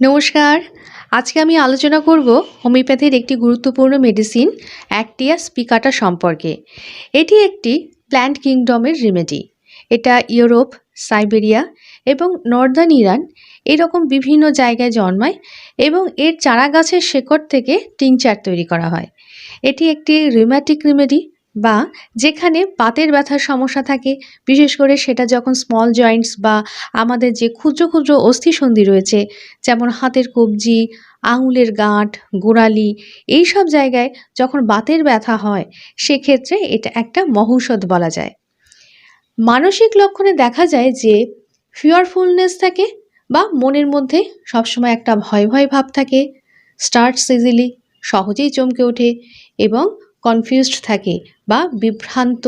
নমস্কার। আজকে আমি আলোচনা করব হোমিওপ্যাথির একটি গুরুত্বপূর্ণ মেডিসিন অ্যাক্টিয়া স্পিকাটা সম্পর্কে। এটি একটি প্ল্যান্ট কিংডমের রেমেডি এটা ইউরোপ, সাইবেরিয়া এবং নর্দার্ন ইরান এরকম বিভিন্ন জায়গায় জন্মায় এবং এর চারা গাছের শেকড় থেকে টিংচার তৈরি করা হয়। এটি একটি রিম্যাটিক রেমেডি বা যেখানে বাতের ব্যথার সমস্যা থাকে, বিশেষ করে সেটা যখন স্মল জয়েন্টস বা আমাদের যে ক্ষুদ্র ক্ষুদ্র অস্থিসন্ধি রয়েছে, যেমন হাতের কবজি, আঙুলের গাঁট, গোড়ালি, এই সব জায়গায় যখন বাতের ব্যথা হয়, সেক্ষেত্রে এটা একটা মহৌষধ বলা যায়। মানসিক লক্ষণে দেখা যায় যে ফিয়ারফুলনেস থাকে বা মনের মধ্যে সবসময় একটা ভয় ভয় ভাব থাকে স্টার্টস ইজিলি সহজেই চমকে ওঠে এবং কনফিউজড থাকে বা বিভ্রান্ত,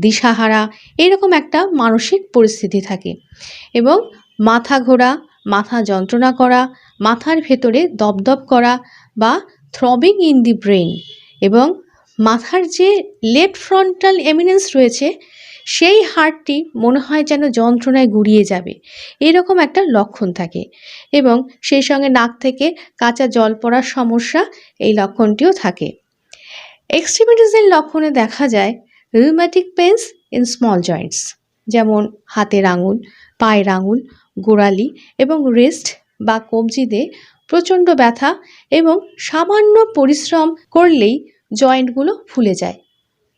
দিশাহারা এরকম একটা মানসিক পরিস্থিতি থাকে। এবং মাথা ঘোরা, মাথা যন্ত্রণা করা, মাথার ভেতরে দপদপ করা বা থ্রবিং ইন দি ব্রেন এবং মাথার যে লেফট ফ্রন্টাল এমিনেন্স রয়েছে, সেই হাড়টি মনে হয় যেন যন্ত্রণায় গুড়িয়ে যাবে। এরকম একটা লক্ষণ থাকে এবং সেই সঙ্গে নাক থেকে কাঁচা জল পড়ার সমস্যা এই লক্ষণটিও থাকে। এক্সট্রিমিটিসের লক্ষণে দেখা যায় rheumatic pains in small joints যেমন হাতের আঙুল, পায়ের আঙুল, গোড়ালি এবং রেস্ট বা কবজিতে প্রচণ্ড ব্যথা এবং সামান্য পরিশ্রম করলেই জয়েন্টগুলো ফুলে যায়।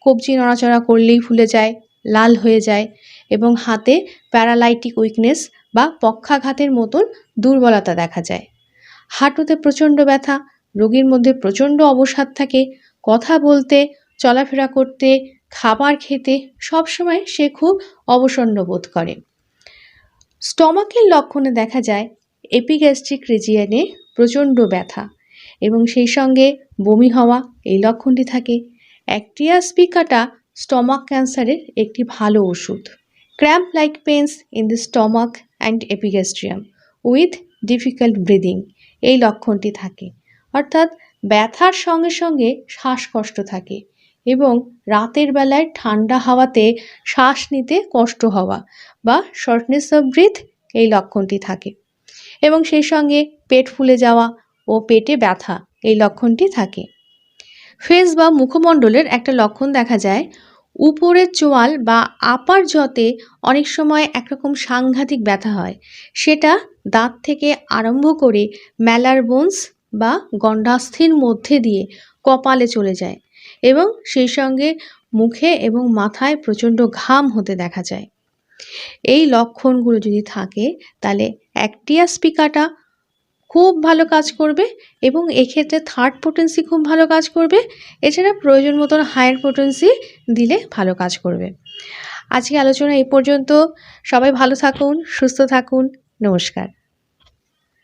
কবজি নড়াচড়া করলেই ফুলে যায়, লাল হয়ে যায় এবং হাতে প্যারালাইটিক উইকনেস বা পক্ষাঘাতের মতন দুর্বলতা দেখা যায়। হাঁটুতে প্রচণ্ড ব্যথা, রোগীর মধ্যে প্রচণ্ড অবসাদ থাকে কথা বলতে, চলাফেরা করতে, খাবার খেতে সবসময় সে খুব অবসন্ন বোধ করে। স্টমাকের লক্ষণে দেখা যায়, এপিগ্যাস্ট্রিক রিজিয়নে প্রচণ্ড ব্যথা এবং সেই সঙ্গে বমি হওয়া এই লক্ষণটি থাকে। অ্যাক্টিয়া স্পিকাটা স্টমাক ক্যান্সারের একটি ভালো ওষুধ। Cramp like pains in the stomach and epigastrium with difficult breathing এই লক্ষণটি থাকে। অর্থাৎ ব্যথার সঙ্গে সঙ্গে শ্বাসকষ্ট থাকে এবং রাতের বেলায় ঠান্ডা হাওয়াতে শ্বাস নিতে কষ্ট হওয়া বা শর্টনেস অফ ব্রিথ এই লক্ষণটি থাকে। এবং সেই সঙ্গে পেট ফুলে যাওয়া ও পেটে ব্যথা এই লক্ষণটি থাকে। ফেস বা মুখমণ্ডলের একটা লক্ষণ দেখা যায়, উপরের চোয়াল বা আপার জতে অনেক সময় একরকম সাংঘাতিক ব্যথা হয়। সেটা দাঁত থেকে আরম্ভ করে ম্যালার বোনস বা গণ্ডাস্থির মধ্যে দিয়ে কপালে চলে যায় এবং সেই সঙ্গে মুখে এবং মাথায় প্রচণ্ড ঘাম হতে দেখা যায়। এই লক্ষণগুলো যদি থাকে, তাহলে অ্যাক্টিয়া স্পিকাটা খুব ভালো কাজ করবে এবং এক্ষেত্রে থার্ড পোটেন্সি খুব ভালো কাজ করবে। এছাড়া প্রয়োজন মতন হায়ার পোটেন্সি দিলে ভালো কাজ করবে। আজকে আলোচনা এই পর্যন্ত। সবাই ভালো থাকুন, সুস্থ থাকুন। নমস্কার।